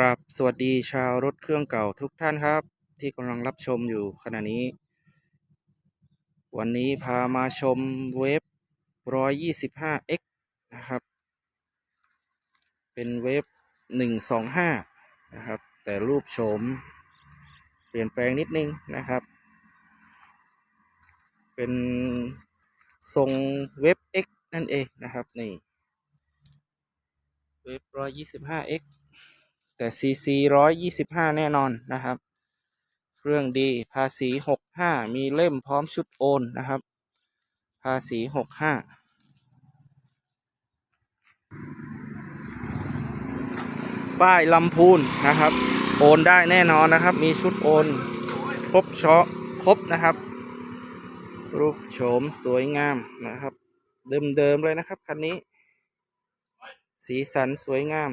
ราบสวัสดีชาวรถเครื่องเก่าทุกท่านครับ ที่กำลังรับชมอยู่ขณะนี้ วันนี้พามาชมเวฟ 125x นะครับ เป็นเวฟ 125 นะครับ แต่รูปโฉม เปลี่ยนแปลงนิดนึงนะครับ เป็นทรงเวฟ X นั่นเองนะครับ นี่ เวฟ 125x แต่ CC 125แน่นอนนะครับ เครื่องดีภาษี65มีเล่มพร้อมชุดโอนนะครับ ภาษี65ป้ายลำพูนนะครับ โอนได้แน่นอนนะครับ มีชุดโอน ครบเชาะครบนะครับ รูปโฉมสวยงามนะครับ เดิมๆเลยนะครับคันนี้ สีสันสวยงาม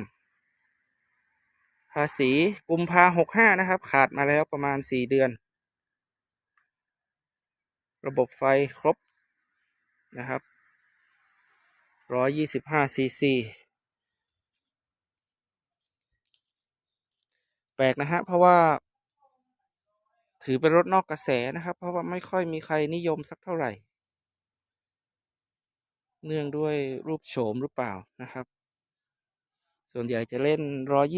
ภาษีกุมภาหกห้านะครับ ขาดมาแล้วประมาณสี่เดือน ระบบไฟครบนะครับร้อยยี่สิบห้าซีซีแปลกนะฮะ เพราะว่า ถือเป็นรถนอกกระแสนะครับ เพราะว่าไม่ค่อยมีใครนิยมสักเท่าไหร่ เนื่องด้วยรูปโฉมหรือเปล่านะครับ ส่วนใหญ่จะเล่น 125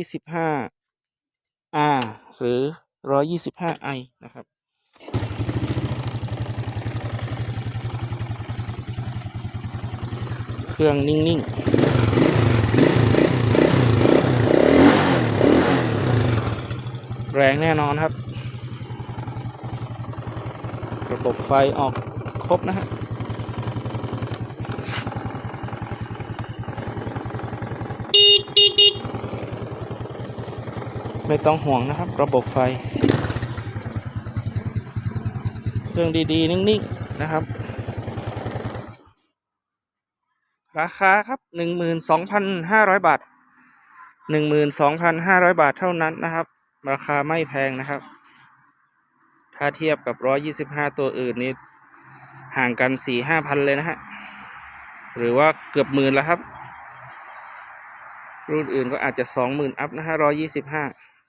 R หรือ 125 I นะครับ เครื่องนิ่ง ๆแรงแน่นอนครับ ระบบไฟออกครบนะฮะ ไม่ต้องห่วงนะครับ ระบบไฟ เครื่องดีๆ นิ่งๆ นะครับ ราคาครับหนึ่งหมื่นสองพันห้าร้อยบาทหนึ่งหมื่นสองพันห้าร้อยบาทเท่านั้นนะครับ ราคาไม่แพงนะครับ ถ้าเทียบกับร้อยี่สิบห้าตัวอื่นนี้ห่างกันสี่ห้าพันเลยนะฮะ หรือว่าเกือบหมื่นแล้วครับรุ่นอื่นก็อาจจะสองหมื่นอัพนะฮะร้อยี่สิบห้า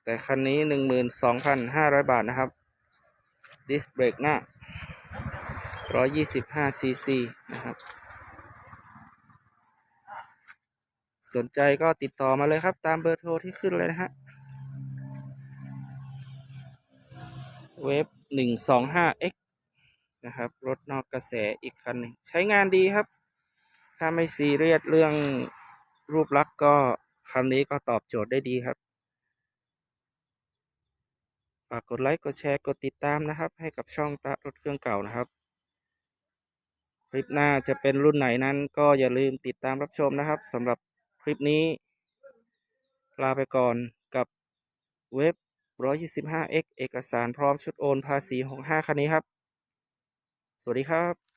แต่คันนี้หนึ่งหมื่นสองพันห้าร้อยบาทนะครับ ดิสเบรกหน้าร้อยี่สิบห้าซีซีนะครับ สนใจก็ติดต่อมาเลยครับ ตามเบอร์โทรที่ขึ้นเลยนะฮะ เวฟหนึ่งสองห้า X นะครับ รถนอกกระแสอีกคันหนึ่งใช้งานดีครับ ถ้าไม่ซีเรียสเรื่องรูปลักษณ์ก็คันนี้ก็ตอบโจทย์ได้ดีครับ ฝากกดไลค์กดแชร์กดติดตามนะครับ ให้กับช่องตะรถเครื่องเก่านะครับ คลิปหน้าจะเป็นรุ่นไหนนั้น ก็อย่าลืมติดตามรับชมนะครับสำหรับคลิปนี้ ลาไปก่อนกับเว็บ 125x เอกสารพร้อมชุดโอนภาษี65คันนี้ครับ สวัสดีครับ